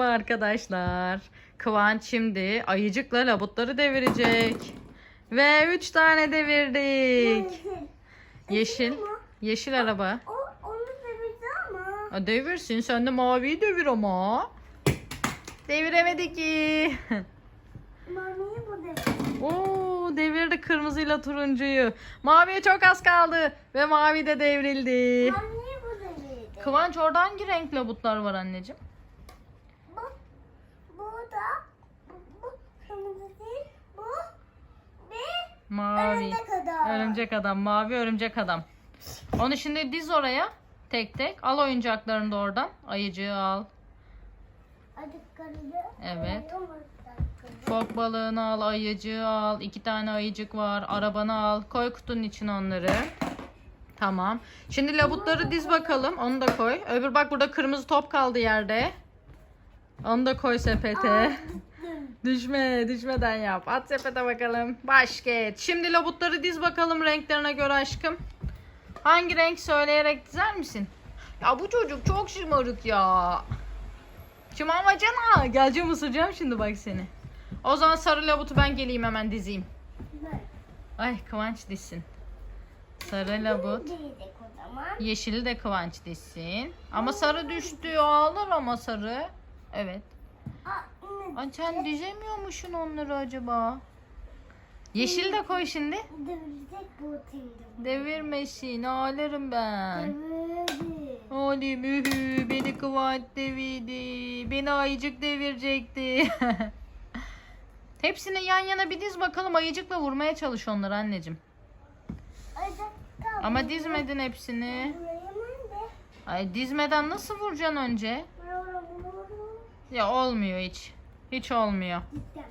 Merhaba arkadaşlar. Kıvanç şimdi ayıcıkla labutları devirecek. Ve 3 tane devirdik. Yeşil. Yeşil araba. O onu sevirdi ama. Devirsin sen de maviyi devir ama. Deviremedi ki. Mamiye bu dedi. Oo, devirdi kırmızıyla turuncuyu. Maviye çok az kaldı. Ve mavi de devrildi. Mamiye bu dedi. Kıvanç orada hangi renk labutlar var anneciğim? Bu, bu da bu, bu kırmızı değil. Bu bir Mavi. örümcek adam. Örümcek adam, mavi örümcek adam. Onu şimdi diz oraya tek tek. Al oyuncaklarını da oradan. Ayıcığı al. Evet. Fok balığını al, ayıcığı al. İki tane ayıcık var. Arabanı al. Koy kutunun içine onları. Tamam. Şimdi labutları diz bakalım. Onu da koy. Öbür bak burada kırmızı top kaldı yerde. Onu da koy sepete. Düşme, düşmeden yap. At sepete bakalım. Basket. Şimdi labutları diz bakalım renklerine göre aşkım. Hangi renk söyleyerek dizer misin? Ya bu çocuk çok şımarık ya. Şımarmacana. Geleceğim ısıracağım şimdi bak seni. O zaman sarı labutu ben geleyim hemen dizeyim. Ay Kıvanç dizsin. Sarı labut. Yeşili de Kıvanç dizsin. Ama sarı düştü. Ağlar ama sarı. Evet. Ay sen dizemiyormuşsun onları acaba? Yeşil de koy şimdi. devirecek bu timdi. Devirmesin ağlarım ben. Devirdi. Oğlum ühü beni Kıvanç devirdi. Beni ayıcık devirecekti. Hepsini yan yana bir diz bakalım ayıcıkla vurmaya çalış onları anneciğim. Ama dizmedin hepsini. Ay dizmeden nasıl vuracaksın önce? Ya olmuyor hiç. Hiç olmuyor. Gittim.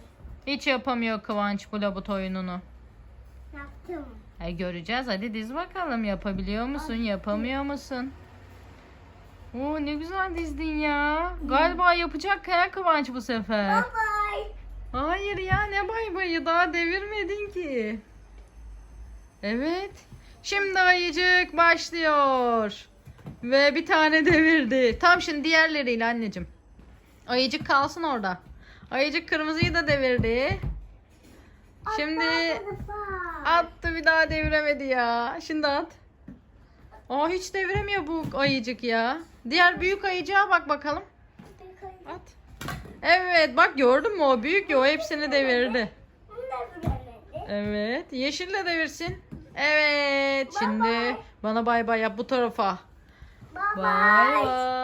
Hiç yapamıyor Kıvanç bu labut oyununu. Yaptım. Ay göreceğiz. Hadi diz bakalım. Yapabiliyor musun? Yapamıyor musun? Oo ne güzel dizdin ya. Galiba yapacak ya Kıvanç bu sefer. Bye bye. Hayır ya ne bay bayı daha devirmedin ki. Evet. Şimdi ayıcık başlıyor. Ve bir tane devirdi. Tam şimdi diğerleriyle anneciğim. Ayıcık kalsın orada. Ayıcık kırmızıyı da devirdi. Şimdi attı bir daha deviremedi ya. Şimdi at. Aa hiç deviremiyor bu ayıcık ya. Diğer büyük ayıcığa bak bakalım. At. Evet bak gördün mü o büyük ya o hepsini devirdi. Evet yeşille devirsin. Evet şimdi bana bay bay yap bu tarafa. Bay bay.